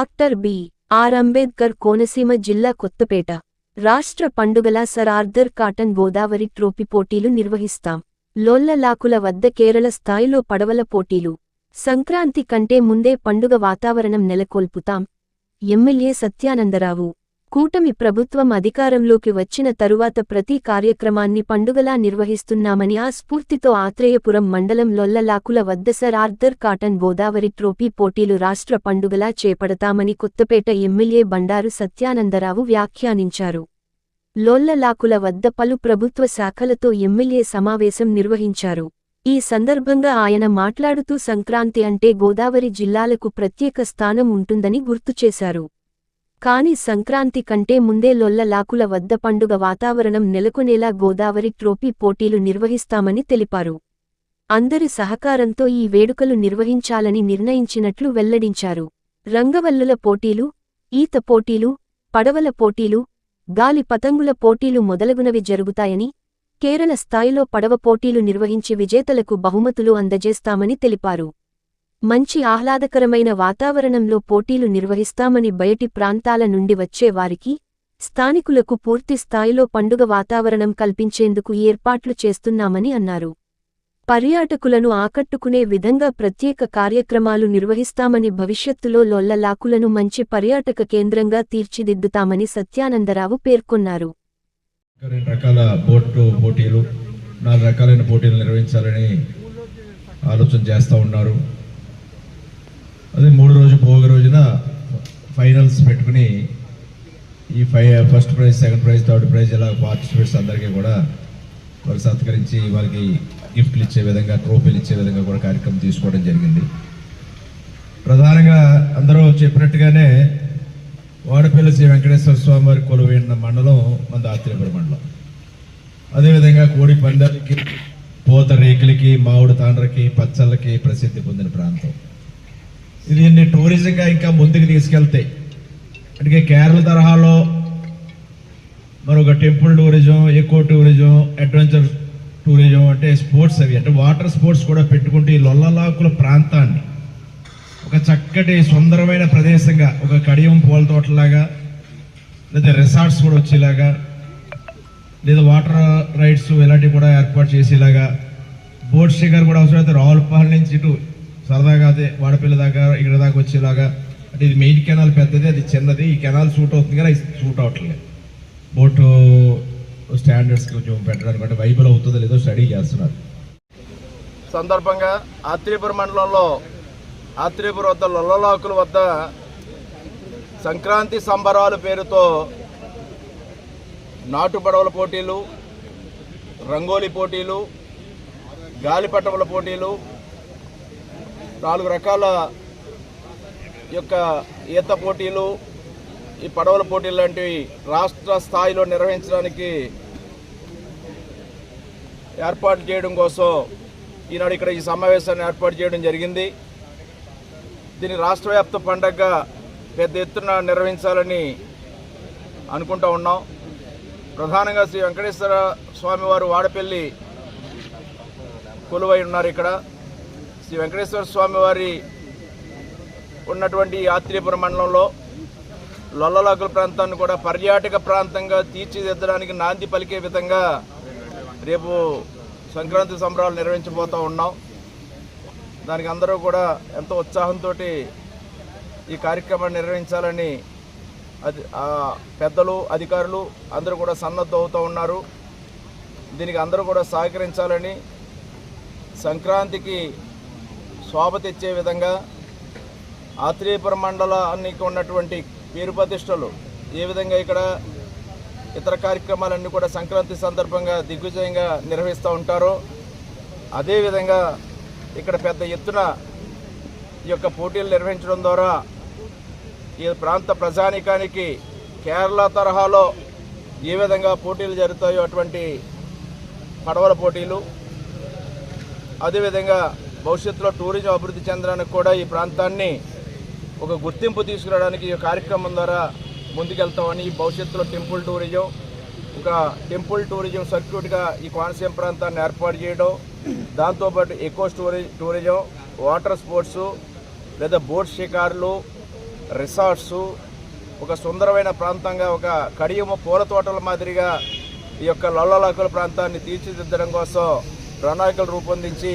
Doctor B. R. Ambedkar Konaseema జిల్లా కొత్తపేట. రాష్ట్ర పండుగల sir Arthur Cotton Godavari trophy పోటీలు నిర్వహిస్తాం. లోల్లలాకుల వద్ద కేరళ స్థాయిలో పడవల పోటీలు. సంక్రాంతి కంటే ముందే పండుగ వాతావరణం నెలకొల్పుతాం. ఎమ్మెల్యే సత్యానందరావు. కూటమి ప్రభుత్వం అధికారంలోకి వచ్చిన తరువాత ప్రతి కార్యక్రమాన్ని పండుగలా నిర్వహిస్తున్నామని ఆ స్ఫూర్తితో ఆత్రేయపురం మండలం లొల్లలాకుల వద్ద sir Arthur Cotton Godavari trophy పోటీలు రాష్ట్ర పండుగలా చేపడతామని కొత్తపేట ఎమ్మెల్యే బండారు సత్యానందరావు వ్యాఖ్యానించారు. లోల్లలాకుల వద్ద పలు ప్రభుత్వ శాఖలతో ఎమ్మెల్యే సమావేశం నిర్వహించారు. ఈ సందర్భంగా ఆయన మాట్లాడుతూ సంక్రాంతి అంటే గోదావరి జిల్లాలకు ప్రత్యేక స్థానం ఉంటుందని గుర్తుచేశారు కాని సంక్రాంతి కంటే ముందే లొల్లలాకుల వద్ద పండుగ వాతావరణం నెలకొనేలా గోదావరి ట్రోఫీ పోటీలు నిర్వహిస్తామని తెలిపారు. అందరి సహకారంతో ఈ వేడుకలు నిర్వహించాలని నిర్ణయించినట్లు వెల్లడించారు. రంగవల్లుల పోటీలు ఈత పోటీలు పడవల పోటీలు గాలి పతంగుల పోటీలు మొదలగునవి జరుగుతాయని కేరళ స్థాయిలో పడవ పోటీలు నిర్వహించి విజేతలకు బహుమతులు అందజేస్తామని తెలిపారు. మంచి ఆహ్లాదకరమైన వాతావరణంలో పోటీలు నిర్వహిస్తామని బయటి ప్రాంతాల నుండి వచ్చేవారికి స్థానికులకు పూర్తి స్థాయిలో పండుగ వాతావరణం కల్పించేందుకు ఏర్పాట్లు చేస్తున్నామని అన్నారు. పర్యాటకులను ఆకట్టుకునే విధంగా ప్రత్యేక కార్యక్రమాలు నిర్వహిస్తామని భవిష్యత్తులో లొల్లలాకులను మంచి పర్యాటక కేంద్రంగా తీర్చిదిద్దుతామని సత్యానందరావు పేర్కొన్నారు. రకాల బోటు పోటీలు నాలుగు రకాలైన పోటీలు నిర్వహించాలని ఆలోచన చేస్తూ ఉన్నారు. అదే మూడు రోజు భోగి రోజున ఫైనల్స్ పెట్టుకుని ఈ ఫై first prize second prize third prize ఇలా పార్టిసిపేట్స్ అందరికీ కూడా వాళ్ళకి సత్కరించి వాళ్ళకి గిఫ్ట్లు ఇచ్చే విధంగా ట్రోఫీలు ఇచ్చే విధంగా కూడా కార్యక్రమం తీసుకోవడం జరిగింది. ప్రధానంగా అందరూ చెప్పినట్టుగానే వాడపల్లి శ్రీ వెంకటేశ్వర స్వామి వారి కొలువైన మండలం మన ఆత్రేయపురం మండలం. అదేవిధంగా కోడి పందాలకి పోత రేకులకి మామిడి తాండ్రకి పచ్చళ్ళకి ప్రసిద్ధి పొందిన ప్రాంతం. దీన్ని టూరిజంగా ఇంకా ముందుకు తీసుకెళ్తే? అంటే కేరళ తరహాలో మరొక temple tourism eco tourism adventure tourism అంటే స్పోర్ట్స్ అవి. అంటే వాటర్ స్పోర్ట్స్ కూడా పెట్టుకుంటే ఈ లొల్లలాకుల ప్రాంతాన్ని ఒక చక్కటి సుందరమైన ప్రదేశంగా ఒక కడియం పూల తోటలాగా లేదా రిసార్ట్స్ కూడా వచ్చేలాగా లేదా వాటర్ రైడ్స్ ఇలాంటివి కూడా ఏర్పాటు చేసేలాగా బోట్ షికార్ కూడా అవసరమైతే రావులపాలెం నుంచి ఇటు సరదాగా అదే వాడపల్లి దాకా ఇక్కడ దాకా వచ్చేలాగా అంటే ఇది మెయిన్ కెనాల్ పెద్దది అది చిన్నది. ఈ కెనాల్ సూట్ అవుతుంది కానీ అది సూట్ అవ్వట్లేదు బోటు స్టాండర్డ్స్ కొంచెం పెట్టడానికి అంటే వైబుల్ అవుతుందో లేదో స్టడీ చేస్తున్నారు. సందర్భంగా ఆత్రేపురం మండలంలో ఆత్రేపురం వద్ద లొల్లలాకుల వద్ద సంక్రాంతి సంబరాలు పేరుతో నాటు పడవల పోటీలు రంగోలీ పోటీలు గాలిపటముల పోటీలు నాలుగు రకాల యొక్క ఈత పోటీలు ఈ పడవల పోటీలు లాంటివి రాష్ట్ర స్థాయిలో నిర్వహించడానికి ఏర్పాటు చేయడం కోసం ఈనాడు ఇక్కడ ఈ సమావేశాన్ని ఏర్పాటు చేయడం జరిగింది. దీన్ని రాష్ట్ర వ్యాప్త పండగగా పెద్ద ఎత్తున నిర్వహించాలని అనుకుంటా ఉన్నాం. ప్రధానంగా శ్రీ వెంకటేశ్వర స్వామివారు వాడపల్లి కొలువై ఉన్నారు ఇక్కడ. శ్రీ వెంకటేశ్వర స్వామి వారి ఉన్నటువంటి ఈ మండలంలో లొల్లలాకుల ప్రాంతాన్ని కూడా పర్యాటక ప్రాంతంగా తీర్చిదిద్దడానికి నాంది పలికే విధంగా రేపు సంక్రాంతి సంబరాలు నిర్వహించబోతూ ఉన్నాం. దానికి అందరూ కూడా ఎంతో ఉత్సాహంతో ఈ కార్యక్రమాన్ని నిర్వహించాలని అది పెద్దలు అధికారులు అందరూ కూడా సన్నద్ధ అవుతూ ఉన్నారు. దీనికి అందరూ కూడా సహకరించాలని సంక్రాంతికి శోభ తెచ్చే విధంగా ఆత్రేయపురం మండలానికి ఉన్నటువంటి పేరు ప్రతిష్టలు ఏ విధంగా ఇక్కడ ఇతర కార్యక్రమాలన్నీ కూడా సంక్రాంతి సందర్భంగా దిగ్విజయంగా నిర్వహిస్తూ ఉంటారో అదేవిధంగా ఇక్కడ పెద్ద ఎత్తున ఈ యొక్క పోటీలు నిర్వహించడం ద్వారా ఈ ప్రాంత ప్రజానికానికి కేరళ తరహాలో ఏ విధంగా పోటీలు జరుగుతాయో అటువంటి పడవల పోటీలు అదేవిధంగా భవిష్యత్తులో టూరిజం అభివృద్ధి చెందడానికి కూడా ఈ ప్రాంతాన్ని ఒక గుర్తింపు తీసుకురావడానికి ఈ కార్యక్రమం ద్వారా ముందుకెళ్తామని ఈ భవిష్యత్తులో టెంపుల్ టూరిజం ఒక టెంపుల్ టూరిజం సర్క్యూట్గా ఈ కోనసీమ ప్రాంతాన్ని ఏర్పాటు చేయడం దాంతోపాటు ఎకో టూరి టూరిజం వాటర్ స్పోర్ట్స్ లేదా బోట్ షికార్లు రిసార్ట్స్ ఒక సుందరమైన ప్రాంతంగా ఒక కడియము పూల తోటల మాదిరిగా ఈ యొక్క లొల్లలాకుల ప్రాంతాన్ని తీర్చిదిద్దడం కోసం ప్రణాళికలు రూపొందించి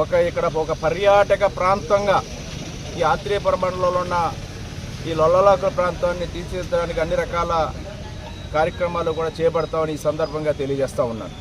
ఒక ఇక్కడ ఒక పర్యాటక ప్రాంతంగా ఈ ఆత్రేయపుర మండలంలో ఉన్న ఈ లొల్లలాకుల ప్రాంతాన్ని తీర్చిదిద్దడానికి అన్ని రకాల కార్యక్రమాలు కూడా చేపడతామని ఈ సందర్భంగా తెలియజేస్తా ఉన్నాను.